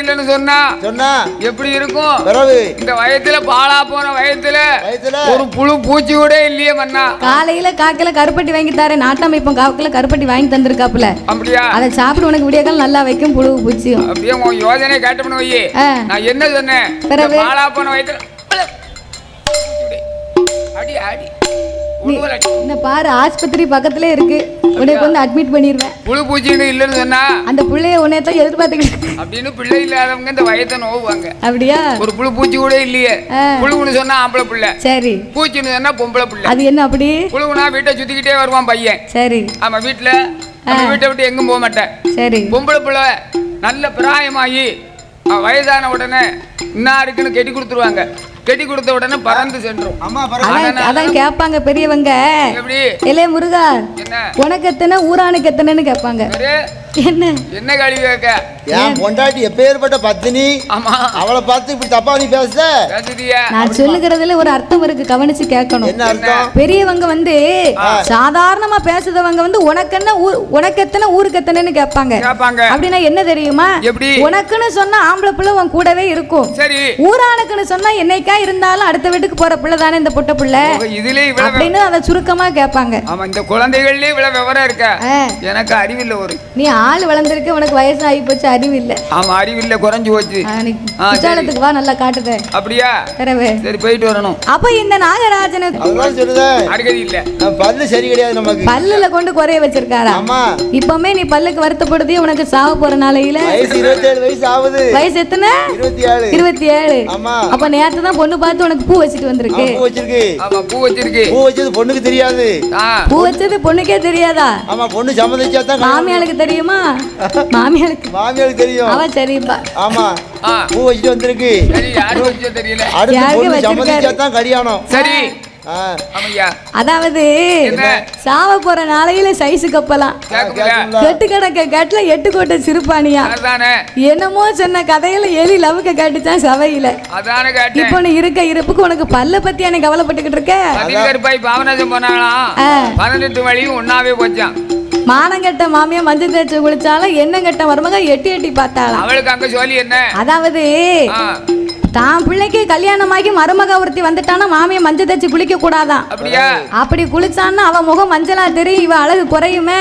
இல்லைன்னு சொன்னா சொன்னா? எப்படி இருக்கும்? பிறகு? இந்த வயத்துல பாலா போன வயத்துல வயசுல ஒரு புழு பூச்சி கூட இல்லையே மண்ணா காலையில காக்கையில கருப்பட்டி வாங்கி தரேன். நாட்டாம இப்போ காக்கில கருப்பட்டி வாங்கி தந்திருக்காப்புல. அப்படியா? அதை சாப்பிட்டு உனக்கு விடியக்கால் நல்லா வைக்கும் புழு பூச்சியும். அப்படியே உன் யோசனை கேட்டோம்னு வையே. நான் என்ன சொன்னேன்? பாலா போன வயத்துல அடி அடி. இந்த பாரு ஆஸ்பத்திரி பக்கத்துல இருக்கு. உனக்கு வந்து அட்மிட் பண்ணிடுவேன் புழு பூச்சின்னு இல்லைன்னு சொன்னா? அந்த பிள்ளைய உன்னையத்தான் எதிர்பார்த்துக்கிட்டு இருக்கு. அப்படின்னு பிள்ளை இல்லாதவங்க இந்த வயத்தை நோவுவாங்க. அப்படியா? ஒரு புழு பூச்சி கூட இல்லையே. ஆ. புழுவுன்னு சொன்னா ஆம்பளை பிள்ளை. சரி. பூச்சின்னு சொன்னா பொம்பளை பிள்ளை. அது என்ன அப்படி? புழுவுனா வீட்டை சுத்திக்கிட்டே வருவான் பையன். சரி. ஆமா வீட்டுல வீட்டை விட்டு எங்கும் போக மாட்டேன். சரி. பொம்பளை பிள்ளை நல்ல பிராயமாகி வயதான உடனே இன்னாருக்குன்னு கெட்டி கொடுத்துருவாங்க. கெட்டி கொடுத்த உடனே பறந்து சென்றும். அதான் கேட்பாங்க பெரியவங்க. எப்படி? இளைய முருகா என்ன? உனக்கு எத்தனை ஊரானுக்கு எத்தனைன்னு கேட்பாங்க. என்ன? என்ன கழிவு கேட்க? என் பொண்டாட்டி எப்பேற்பட்ட பத்தினி ஆமா. அவளை பார்த்து இப்படி தப்பா நீ பேச பேசுதியா நான் சொல்லுகிறதுல ஒரு அர்த்தம் இருக்கு கவனிச்சு கேட்கணும். என்ன அர்த்தம்? பெரியவங்க வந்து சாதாரணமா பேசுறவங்க வந்து உனக்கு என்ன ஊர் உனக்கு எத்தனை ஊருக்கு எத்தனைன்னு கேட்பாங்க. கேட்பாங்க. அப்படின்னா என்ன தெரியுமா? எப்படி? உனக்குன்னு சொன்னா ஆம்பளை பிள்ளை உன் கூடவே இருக்கும். சரி. ஊரானுக்குன்னு சொன்னா என்னைக்கா இருந்தாலும் அடுத்த வீட்டுக்கு போற பிள்ளை தானே இந்த புட்ட பிள்ளை? அப்படின்னு அதை சுருக்கமா கேட்பாங்க. ஆமா இந்த குழந்தைகள்லயே இவ்வளவு விவரம் இருக்க. எனக்கு அறிவில்லை ஒரு. நீ ஆள் வளர்ந்துருக்க உனக்கு வயசு ஆகி போச்சு அறிவு இல்ல ஆமா அறிவில்லை குறைஞ்சு போச்சு. குற்றாலத்துக்கு வா நல்லா காட்டுத அப்படியா? தரவே. சரி போயிட்டு வரணும். அப்ப இந்த நாகராஜனை அதுதான் சொல்லுதேன் அடிக்கடி இல்ல. பல்லு சரி கிடையாது நமக்கு. பல்லுல கொண்டு குறைய வச்சிருக்காரா? ஆமா. இப்பவுமே நீ பல்லுக்கு வருத்தப்படுதே உனக்கு சாவ போற நாளையில? வயசு இருபத்தேழு வயசு ஆகுது. வயசு எத்தனை? இருபத்தி ஏழு. இருபத்தி ஏழு. ஆமா. அப்ப நேரத்து தான் பொண்ணு பார்த்து உனக்கு பூ வச்சுட்டு வந்திருக்கு. பூ வச்சிருக்கு. ஆமா பூ வச்சிருக்கு. பூ வச்சது பொண்ணுக்கு தெரியாது. பூ வச்சது பொண்ணுக்கே தெரியாதா? ஆமா பொண்ணு சம்மதிச்சா தான் மாமியாளுக்கு தெரியுமா? மாமியாளுக்கு. மாமியாருக்கு தெரியும். அவ சரிப்பா ஆமா. பூ வச்சுட்டு வந்திருக்கு. சரி யாரு வச்சோ தெரியல? அடுத்து பொண்ணு? சம்மதிச்சா தான் கல்யாணம். சரி. அதாவது என்ன? சாவ போற நாளையில சைஸு கப்பலாம். கெட்டு கிடக்க கட்டுல எட்டு கோட்டை சிறுபானியா அதானே. என்னமோ சொன்ன கதையில எலி லவுக்க காட்டுச்சான் சவையில இப்போ நீ இருக்க இருப்புக்கு உனக்கு பல்ல பத்தி எனக்கு கவலைப்பட்டுக்கிட்டு இருக்க? பதினெட்டு வழியும் ஒன்னாவே போச்சான் மானங்கெட்ட மாமியா மஞ்சள் தேய்ச்சி குளிச்சாலும் என்ன கெட்ட மருமக எட்டி எட்டி பார்த்தாளாம். அவளுக்கு அங்க சொல்லி என்ன? அதாவது தான் பிள்ளைக்கு கல்யாணமாகி மருமக ஒருத்தி வந்துட்டானா மாமியை மஞ்சள் தேய்ச்சி குளிக்க கூடாதான் அப்படியா? அப்படி குளிச்சான்னா அவ முகம் மஞ்சளா தெரியும் இவ அழகு குறையுமே.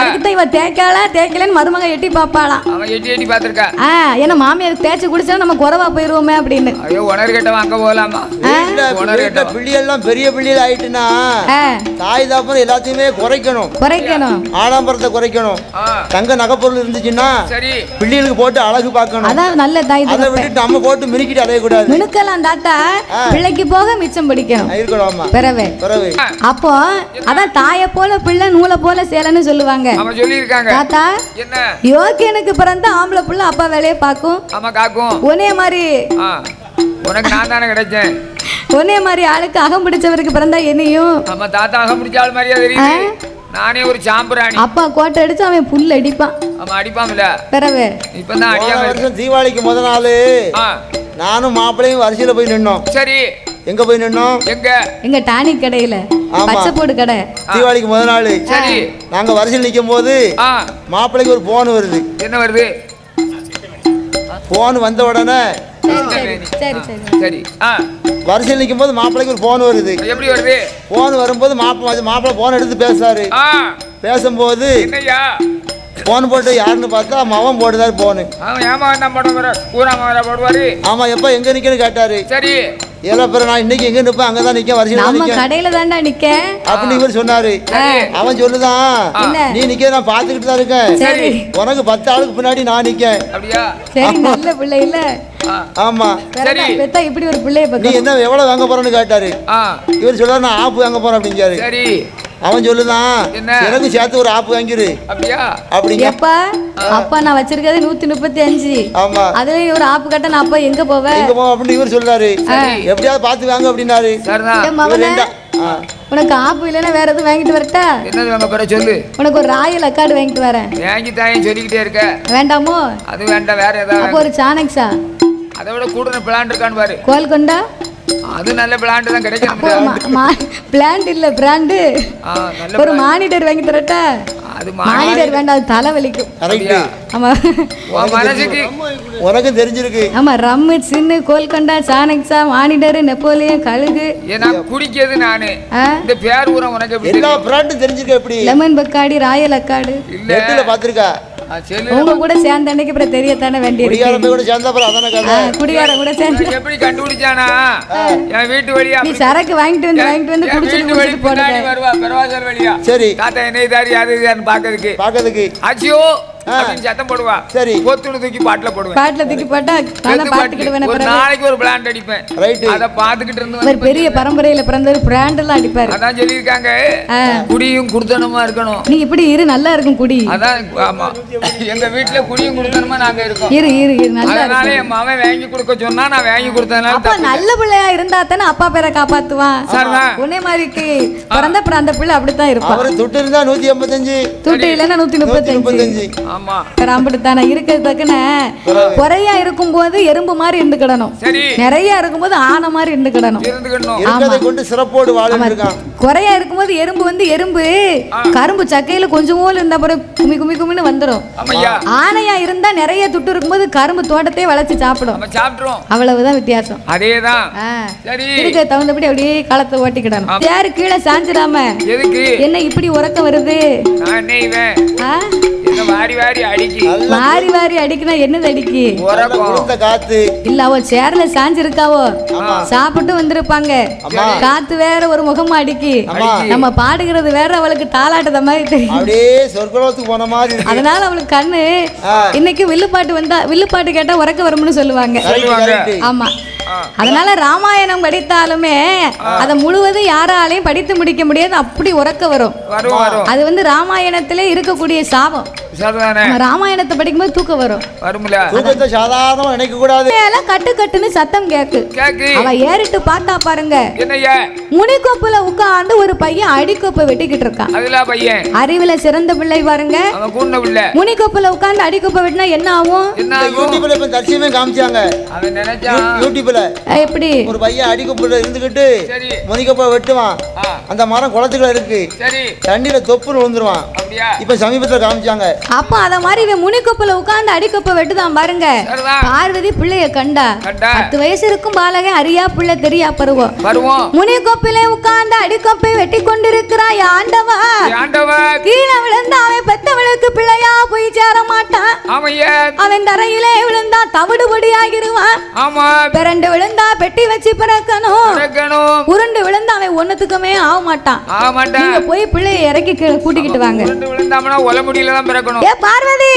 அதுக்கு இவ தேய்க்கால தேய்க்கலன்னு மருமக எட்டி பார்ப்பாளாம். அவன் எட்டி எட்டி பார்த்திருக்கா? ஆ ஏன்னா மாமியார் தேய்ச்சி குடிச்சா நம்ம குறவா போயிருவோமே அப்படின்னு. ஐயோ உணர் கேட்டவன் அங்க போகலாமா? வீட்டுல உணர் வீட்டுல கேட்டவன் பிள்ளைகள்லாம் பெரிய பிள்ளைகள் ஆயிட்டுனா தாய் தாப்பன் எல்லாத்தையுமே குறைக்கணும். குறைக்கணும். ஆடம்பரத்தை குறைக்கணும். தங்க நகைப்பொருள் இருந்துச்சுன்னா சரி. பிள்ளைகளுக்கு போட்டு அழகு பார்க்கணும். அதான் நல்ல தாய் அதை. விட்டுட்டு நம்ம போட்டு மினுக்கிட்டு அலையக்கூடாது மினுக்கலாம் தாத்தா பிள்ளைக்கு போக மிச்சம் பிடிக்கணும் இருக்கணும் ஆமா பிறவே. அப்போ அதான் தாயை போல பிள்ளை நூலை போல சேலைன்னு சொல்லுவாங்க. தாத்தா என்ன? யோக்கியனுக்கு பிறந்த ஆம்பளை புள்ள அப்பா வேலையை பார்க்கும். ஒன்னே மாதிரி ஆ உனக்கு நான் தானே கிடைச்சேன். ஒன்னே மாதிரி ஆளுக்கு அகம் பிடிச்சவருக்கு பிறந்தா என்னையும்? ஆமா தாத்தா அகம் பிடிச்ச ஆள் மாதிரியா தெரியுது. நானே ஒரு சாம்பிராணி. அப்பா கோட்டை அடிச்சு அவன் புல் அடிப்பான். ஆமா அடிப்பான்ல. பிறவே இப்பதான் அடியாம. வருஷம் தீபாவளிக்கு முத நாள் நானும் மாப்பிள்ளையும் வரிசையில போய் நின்னோம். சரி. எங்க போய் நின்னோம்? எங்க? எங்க டானிக் கடையில. பச்சை போடு கடை. தீபாவளிக்கு முத நாள். சரி. நாங்க வரிசையில் நிற்கும் போது ஆ. மாப்பிள்ளைக்கு ஒரு போன் வருது. என்ன வருது? போன் வந்த உடனே சரி சரி. ஆ. வரிசையில் நிற்கும் போது மாப்பிள்ளைக்கு ஒரு போன் வருது. எப்படி வருது? போன் வரும்போது மாப்பிள்ளை மாப்பிள்ளை போன் எடுத்து பேசுறாரு. பேசும்போது என்னய்யா? போன் போட்டு யாருன்னு பார்த்தா மவன் போட்டுதாரு போனு. அவன் ஏமா என்ன போட வர கூறாம வர போடுவாரு? ஆமா எப்ப எங்க நிக்கன்னு கேட்டாரு. சரி. நான் இன்னைக்கு எங்க நிப்பேன்? அங்கதான் நிக்க வரிசையில நம்ம நிக்க. கடையில தாண்டா நிக்க. அப்படின்னு இவர் சொன்னாரு. அவன் சொல்லுதான் என்ன? நீ நிக்க நான் பாத்துக்கிட்டு தான் இருக்கேன். சரி. உனக்கு பத்து ஆளுக்கு பின்னாடி நான் நிக்கேன். அப்படியா? சரி நல்ல பிள்ளை இல்ல? ஆமா. சரி. பெத்தா இப்படி ஒரு பிள்ளைய நீ என்ன எவ்வளவு வாங்க போறேன்னு கேட்டாரு. இவர் சொல்றாரு நான் ஆப்பு வாங்க போறேன் அப்படிங்காரு சரி. அவன் சொல்லுதான் என்ன? எனக்கு சேர்த்து ஒரு ஆப்பு வாங்கிரு. அப்படியா? அப்படிங்க. எப்பா? அப்பா நான் வச்சிருக்கிறது நூத்தி முப்பத்தி அஞ்சு ஆமா. அதுலயும் ஒரு ஆப்பு கட்ட நான் அப்பா எங்க போவேன் எங்க போ அப்படின்னு இவர் சொல்றாரு. எப்படியாவது பார்த்து வாங்க அப்படின்னாரு. உனக்கு ஆப்பு இல்லைன்னா வேற எதுவும் வாங்கிட்டு வரட்டா? என்னது வாங்க பிற சொல்லு? உனக்கு ஒரு ராயல் அக்காடு வாங்கிட்டு வரேன். வாங்கி தாயும் சொல்லிக்கிட்டே இருக்க. வேண்டாமோ? அது வேண்டாம் வேற ஏதாவது அப்போ ஒரு சானக்ஸா அதை விட கூட பிளான் இருக்கான்னு பாரு. கோல் கொண்டா அது நல்ல பிளான் தான் கிடைக்கும் பிளான்ட் இல்ல பிராண்டு ஒரு மானிட்டர் வாங்கி தரட்டா? அது அது மா- மானிடர் வேண்டாம் அது தலை வலிக்கும் கரெக்டு ஆமா. மனசுக்கு உனக்கும் தெரிஞ்சிருக்கு. ஆமா ரம்மு சின்னு கோல்கண்டா சாணக்ஸா மானிடர் நெப்போலியன் கழுகு. ஏன்னா குடிக்கிறது நானு? இந்த பேர் ஊரம் உனக்கு எப்படி எல்லா? பிராண்டும் தெரிஞ்சிருக்க எப்படி? லெமன் பக்காடி ராயல் அக்காடு இல்ல. பாத்திருக்கா? உங்க கூட சேர்ந்த அன்னைக்கு அப்புறம் தெரியத்தானே போய் கூட சேர்ந்தா அப்புறம் அதான கதை? ஆ, குடிகாரன் கூட சேர்ந்து. எப்படி கண்டுபிடிச்சானா? என் வீட்டு வழியா நீ சரக்கு வாங்கிட்டு வந்து வாங்கிட்டு வந்து குடிச்சிட்டு வழி போடுங்க வருவா பெருவாசல் வழியா. சரி. தாத்தா என்ன இதாரு யாரு இதாருன்னு பாக்கிறதுக்கு பாக்கிறதுக்கு அச்சியோ அப்படின்னு சத்தம் போடுவா. சரி. கொத்துன்னு தூக்கி பாட்டுல போடுவேன். பாட்டுல தூக்கி போட்டா நான். ஒரு நாளைக்கு ஒரு பிளான் அடிப்பேன். ரைட்டு அத பாத்துக்கிட்டு இருந்து ஒரு பெரிய பரம்பரையில பிறந்தவர் பிராண்ட் எல்லாம் அடிப்பாரு. அதான் சொல்லியிருக்காங்க. குடியும் குடுத்தனமா இருக்கணும். நீ இப்படி இரு நல்லா இருக்கும் குடி. அதான் ஆமா. எங்க வீட்டுல குடியும் குடுத்தனமா நாங்க இருக்கோம். இரு இரு இரு நல்லா அதனால என் மகன் வாங்கி கொடுக்க சொன்னா நான் வாங்கி கொடுத்ததுனால அப்பா நல்ல பிள்ளையா இருந்தா தானே அப்பா பேரை காப்பாத்துவான். உன்னை மாதிரிக்கு பிறந்த அந்த பிள்ளை அப்படித்தான் இருப்பான் அவரு துட்டு இருந்தா நூத்தி எண்பத்தஞ்சு துட்டு இல்லைன்னா நூத்தி நூத்தி முப்பத்தஞ்சு. முப்பத்தஞ்சு ஆமா அப்படித்தானே இருக்கிறது தக்கன. குறையா இருக்கும்போது எறும்பு மாதிரி இருந்துக்கிடணும். நிறைய இருக்கும்போது ஆனை மாதிரி இருந்துக்கிடணும். கொண்டு சிறப்போடு குறையா இருக்கும்போது எறும்பு வந்து எறும்பு கரும்பு சக்கையில கொஞ்சம் போல இருந்தா பிறகு குமி குமி குமின்னு வந்துடும் ஆனையா இருந்தா நிறைய துட்டு இருக்கும்போது கரும்பு தோட்டத்தையே வளைச்சு சாப்பிடும். அவ்வளவுதான் வித்தியாசம். அதேதான். இருக்க தகுந்தபடி அப்படியே காலத்தை ஓட்டிக்கிடணும். யாரு கீழே சாஞ்சிடாம? எதுக்கு? என்ன இப்படி உறக்கம் வருது? வாரி வாரி அடிக்கி வாரி வாரி அடிக்குனா என்னது அடிக்கு? காத்து. இல்ல அவ சேர்ல சாஞ்சிருக்காவோ? சாப்பிட்டு வந்திருப்பாங்க. காத்து வேற ஒரு முகமா அடிக்கி. நம்ம பாடுகிறது வேற அவளுக்கு தாளாட்டத மாதிரி தெரியும் அப்படியே சொர்க்கலோகத்துக்கு போன மாதிரி இருக்கு. அதனால அவளுக்கு கண்ணு இன்னைக்கு வில்லுப்பாட்டு வந்தா வில்லுப்பாட்டு கேட்டா உறக்க வரும்னு சொல்லுவாங்க. ஆமா. அதனால ராமாயணம் படித்தாலுமே அதை முழுவதும் யாராலையும் படித்து முடிக்க முடியாது. அப்படி உறக்க வரும். அது வந்து ராமாயணத்துல இருக்கக்கூடிய சாபம். ராமாயணத்தை படிக்கும்போது தூக்கம் வரும். வரும்ல. தூக்கத்தை சாதாரணமா நினைக்க கூடாது கட்டு கட்டுன்னு சத்தம் கேக்கு. கேக்கு. அவ ஏறிட்டு பார்த்தா பாருங்க. முனிக்கோப்புல உட்கார்ந்து ஒரு பையன் அடிக்கோப்பை வெட்டிக்கிட்டு இருக்கான். அதுல பையன்? அறிவுல சிறந்த பிள்ளை பாருங்க. அவன் கூண்ட பிள்ளை. முனிக்கோப்புல உட்கார்ந்து அடிக்கோப்பை வெட்டினா என்ன ஆகும்? என்ன இந்த ஆகும் யூடியூப்ல எப்படி? ஒரு பையன் அடிக்கப்புல இருந்துகிட்டு சரி. முனிக்கப்ப வெட்டுவான். அந்த மரம் குளத்துக்குள்ள இருக்கு. சரி. தண்ணியில தொப்புன்னு விழுந்துருவான். அப்படியா? இப்ப சமீபத்துல காமிச்சாங்க. அப்ப அத மாதிரி இவன் முனிக்கோப்புல உட்கார்ந்து அடிக்கோப்பை வெட்டுதான் பாருங்க. பார்வதி பிள்ளைய கண்டா. பத்து வயசு இருக்கும் பாலகன் அறியா பிள்ளை தெரியா பருவம். முனிக்கோப்பிலே உட்கார்ந்து அடிக்கோப்பை வெட்டி கொண்டிருக்கிறாய் ஆண்டவா. கீழே விழுந்து அவன் பெத்தவளுக்கு பிள்ளையா போய் சேர மாட்டான் ஆமையா அவன் தரையிலே விழுந்தா தவிடுபடி ஆகிருவான் ஆமா பிறண்டு விழுந்தா பெட்டி வச்சு பிறக்கணும். பிறக்கணும். உருண்டு விழுந்தா அவன் ஒண்ணுத்துக்குமே ஆக மாட்டான் ஆக மாட்டேன் நீங்க போய் பிள்ளைய இறக்கி கூட்டிக்கிட்டு வாங்க. உருண்டு விழுந்தாமனா ஒல முடியல தான் பிறக்கணும். ஏ பார்வதி.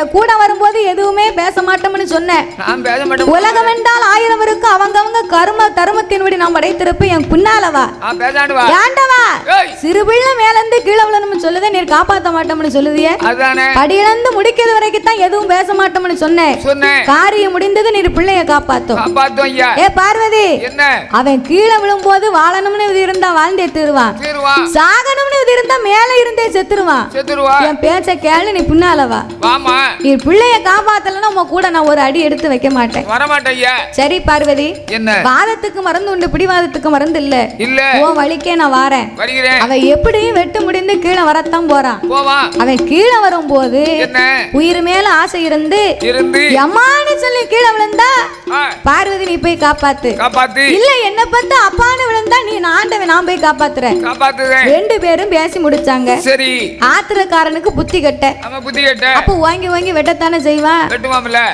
என் கூட வரும்போது எதுவுமே பேச மாட்டோம்னு சொன்னேன். நான் பேச மாட்டேன். உலகம் என்றால் ஆயிரம் இருக்கு. அவங்கவங்க கரும தருமத்தின்படி நாம் படைத்திருப்ப. என் பின்னால வா ஏண்டவா? சிறு பிள்ளை மேல இருந்து கீழே விழணும்னு சொல்லுதே நீர் காப்பாத்த மாட்டோம்னு சொல்லுதியே. படியிழந்து முடிக்கிறது வரைக்கும் தான் எதுவும் பேச மாட்டோம்னு சொன்னேன். காரியம் முடிந்தது நீர் பிள்ளைய காப்பாத்தும். ஏ பார்வதி என்ன? அவன் கீழே விழும்போது வாழணும்னு இது இருந்தா வாழ்ந்தே தீருவான். தீருவா சாகணும்னு இது இருந்தா மேல இருந்தே செத்துருவான். செத்துருவா என் பேச்ச கேளு நீ பின்னால வா. நீ பிள்ளைய காப்பாத்தலன்னா உங்க கூட நான் ஒரு அடி எடுத்து வைக்க மாட்டேன். சரி பார்வதி என்ன? வாதத்துக்கு மறந்து உண்டு பிடிவாதத்துக்கு மறந்து இல்ல. இல்ல. உன் வழிக்கே நான் வாரேன். அவன் எப்படியும் வெட்டு முடிந்து கீழே வரத்தான் போறான். அவன் கீழே வரும்போது என்ன? உயிர் மேல ஆசை இருந்து எம்மான்னு சொல்லி கீழே விழுந்தா பார்வதி நீ போய் காப்பாத்து. இல்ல என்ன பார்த்து அப்பான்னு விழுந்தா நீ ஆண்டவன் நான் போய் காப்பாத்துறேன். ரெண்டு பேரும் பேசி முடிச்சாங்க. சரி. ஆத்திரக்காரனுக்கு புத்தி கட்ட. அப்ப ஓங்கி ஓங்கி வெட்டத்தானே செய்வான்?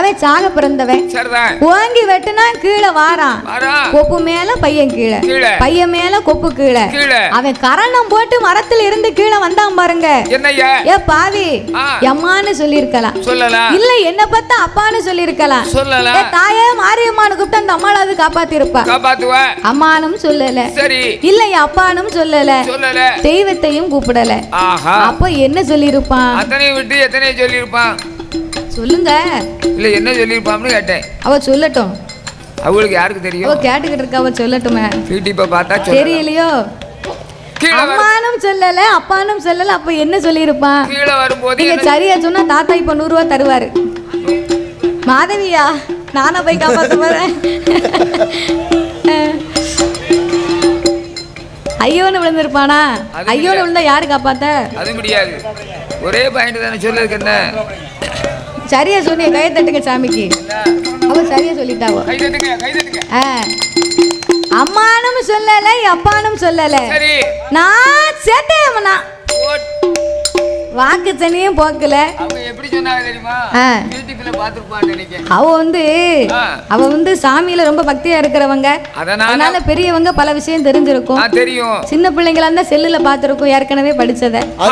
அவன் சாக பிறந்தவன். ஓங்கி வெட்டுனா கீழே வாரான். வரா. கொப்பு மேல பையன் கீழே. பையன் மேல கொப்பு கீழே. அவன் கரணம் போட்டு மரத்துல இருந்து கீழே வந்தான் பாருங்க. ஏ பாவி. எம்மான்னு சொல்லியிருக்கலாம். சொல்லலாம் இல்ல என்ன பார்த்தா அப்பான்னு சொல்லியிருக்கலாம். சொல்லலாம் தாயே மாரியம்மான்னு கூப்பிட்டு அந்த அம்மாளாவது காப்பாத்திருப்பா. காப்பாத்துவ. அம்மானும் சொல்லல. சரி. இல்ல அப்பானும் சொல்லல. சொல்லல. தெய்வத்தையும் கூப்பிடல. ஆஹா. அப்ப என்ன சொல்லியிருப்பான்? அத்தனை விட்டு எத்தனை சொல்லியிருப்பான்? சொல்லுங்க. இல்ல என்ன சொல்லியிருப்பான்னு கேட்டேன். அவ சொல்லட்டும். அவங்களுக்கு யாருக்கு தெரியும்? கேட்டுக்கிட்டு இருக்கா அவ சொல்லட்டுமே. யூடியூப்பை பார்த்தா சொல்ல தெரியலையோ? அம்மானும் சொல்லல அப்பானும் சொல்லல அப்ப என்ன சொல்லியிருப்பான் கீழே வரும்போது நீங்க சரியா சொன்னா தாத்தா இப்ப நூறு ரூபாய் தருவாரு. மாதவியா நானா போய் காப்பாத்த போறேன். ஐயோன்னு விழுந்திருப்பானா? ஐயோன்னு விழுந்தா யாரு காப்பாத்த? அது முடியாது. ஒரே பாயிண்ட் தானே சொல்லுறதுக்கு என்ன? சரியா சொன்னீங்க கையை தட்டுங்க சாமிக்கு. அவ சரியா சொல்லிட்டாவோ. கை தட்டுங்க கை தட்டுங்க. ஆ. அம்மானும் சொல்லல அப்பானும் சொல்லல. சரி. நான் சேட்டேமனா ஓட். வாக்கு தனியும் போக்கல. அவ வந்து. அவ வந்து சாமியில ரொம்ப பக்தியா இருக்கிறவங்க. அதனால பெரியவங்க பல விஷயம் தெரிஞ்சிருக்கும். சின்ன பிள்ளைங்களா இருந்தா செல்லுல பாத்திருக்கும் ஏற்கனவே படிச்சத. ஆ.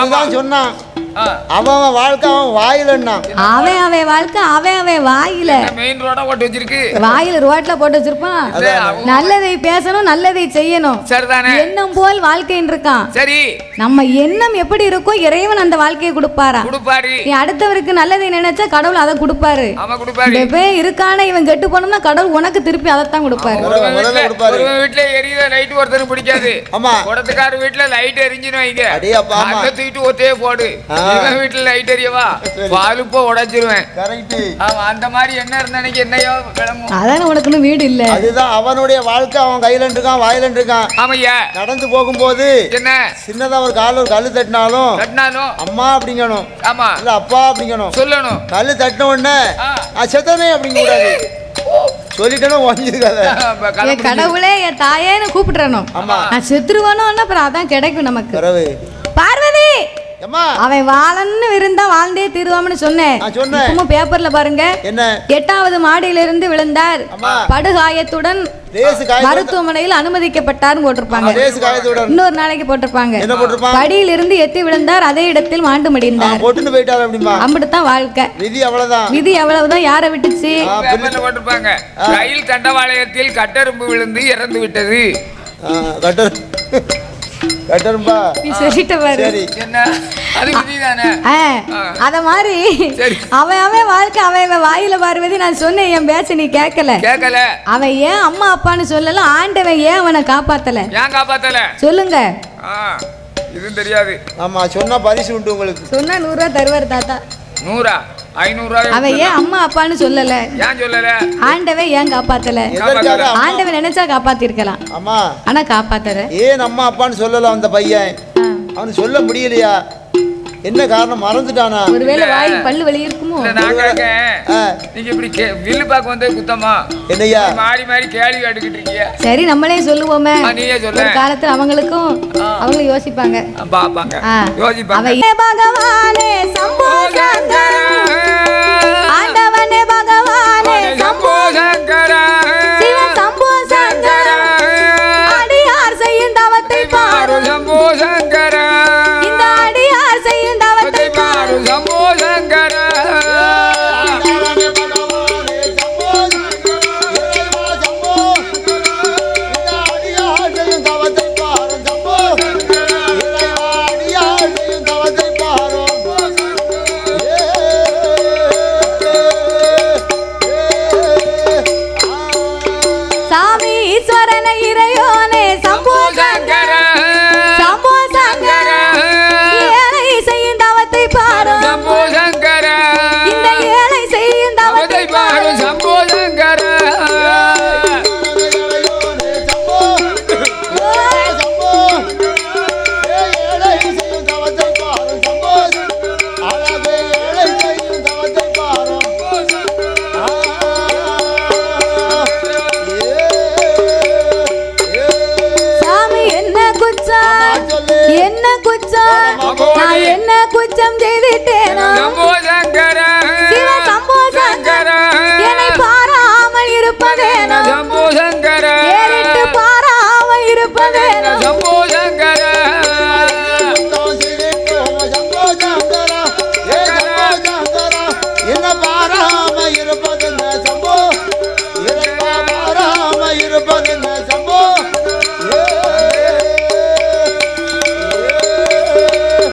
அவன் அவன் வாழ்க்கை அவன் வாயிலன்னா அவன் அவன் வாழ்க்கை அவன் அவன் வாயில. மெயின் ரோடா ஓட்டு வச்சிருக்கு? வாயில ரோட்ல போட்டு வச்சிருப்பான். அது நல்லதை பேசணும் நல்லதை செய்யணும். சரிதானே. எண்ணம் போல் வாழ்க்கைன்னு இருக்கான். சரி. நம்ம எண்ணம் எப்படி இருக்கோ இறைவன் அந்த வாழ்க்கையை கொடுப்பாரா? கொடுப்பாரு. நீ அடுத்தவருக்கு நல்லதை நினைச்சா கடவுள் அதை கொடுப்பாரு. அவன் கொடுப்பாரு. இருக்கான இவன் கெட்டு போனோம்னா கடவுள் உனக்கு திருப்பி அதைத்தான் கொடுப்பாரு. ஒருவன் முதல்ல வீட்டுல- கொடுப்பாரு. வீட்டுல எரியுத? லைட் ஒருத்தருக்கு பிடிக்காது. ஆமா. குடத்துக்கார வீட்டுல லைட் எரிஞ்சுன்னு வைங்க தூக்கிட்டு ஒத்தையே போடு. இவன் வீட்டுல லைட் எரியவா? பாலுப்போ உடைச்சிருவேன். கரெக்ட் அவன் அந்த மாதிரி என்ன இருந்தானைக்கு என்னையோ விளங்கும் அதான உனக்குன்னு வீடு இல்ல. அதுதான் அவனுடைய வாழ்க்கை. அவன் கையில இருக்கான் வாயில இருக்கான் ஆமையா. நடந்து போகும்போது என்ன? சின்னதா ஒரு கால ஒரு கல்லு தட்டினாலும் கட்டினாலும் அம்மா அப்படிங்கணும். ஆமா. இல்ல அப்பா அப்படிங்கணும். சொல்லணும். கல்லு தட்டின உடனே செத்தனே அப்படிங்க கூடாது. சொல்லிட்டேன்னா உடஞ்சிருக்காத கடவுளே என் தாயேன்னு கூப்பிட்டுறணும். ஆமா. நான் செத்துருவானோன்னா அப்புறம் அதான் கிடைக்கும் நமக்கு. அவன் வாழன்னு இருந்தா வாழ்ந்தே தீருவான்னு சொன்னேன். நான் சொன்னேன். பேப்பர்ல பாருங்க. என்ன? எட்டாவது மாடியிலிருந்து விழுந்தார். படுகாயத்துடன் மருத்துவமனையில் அனுமதிக்கப்பட்டார்னு போட்டிருப்பாங்க. இன்னொரு நாளைக்கு போட்டிருப்பாங்க. என்ன போட்டிருப்பான்? படியிலிருந்து எத்தி விழுந்தார் அதே இடத்தில் மாண்டு மடிந்தார். அப்படித்தான் வாழ்க்கை. விதி அவ்வளவுதான். விதி எவ்வளவுதான் யாரை விட்டுச்சு? போட்டிருப்பாங்க. ரயில் தண்டவாளயத்தில் கட்டெரும்பு விழுந்து இறந்து விட்டது. நீ சொல்லிட்ட பாரு. சரி. என்ன? அது மாதிரி. அவன் அவன் வாழ்க்கை அவன் அவன் வாயில பார்வதி நான் சொன்னேன் என் பேச்ச நீ கேட்கல கேட்கல அவன் ஏன் அம்மா அப்பான்னு சொல்லல ஆண்டவன் ஏன் அவனை காப்பாத்தல? ஏன் காப்பாத்தல? சொல்லுங்க. இதுவும் தெரியாது. ஆமா சொன்னா பரிசு உண்டு உங்களுக்கு. சொன்னா நூறு ரூபா தருவார் தாத்தா. நூறா? ஐநூறு அவன் ஏன் அம்மா அப்பான்னு சொல்லல. ஏன் சொல்லல? ஆண்டவன் ஏன் காப்பாத்தல? ஆண்டவன் நினைச்சா காப்பாத்திருக்கலாம். அம்மா ஆனா காப்பாத்தல. ஏன் அம்மா அப்பான்னு சொல்லலாம் அந்த பையன்? அவனுக்கு சொல்ல முடியலையா? என்ன காரணம்? மறந்துட்டானா? ஒருவேளை வாயில் பல்லு வலி இருக்குமோ? நான் கேட்கேன் நீங்க இப்படி வில்லு பார்க்க வந்து குத்தமா? என்னய்யா? மாறி மாறி கேள்வி கேட்டுக்கிட்டு இருக்கீங்க. சரி நம்மளே சொல்லுவோமே. நீயே சொல்ல. ஒரு காலத்துல அவங்களுக்கும் அவங்களும் யோசிப்பாங்க. பாப்பாங்க. யோசிப்பாங்க. அவ ஏ பகவானே சம்போ சங்கர. ஆண்டவனே பகவானே சம்போ சங்கர. பாரு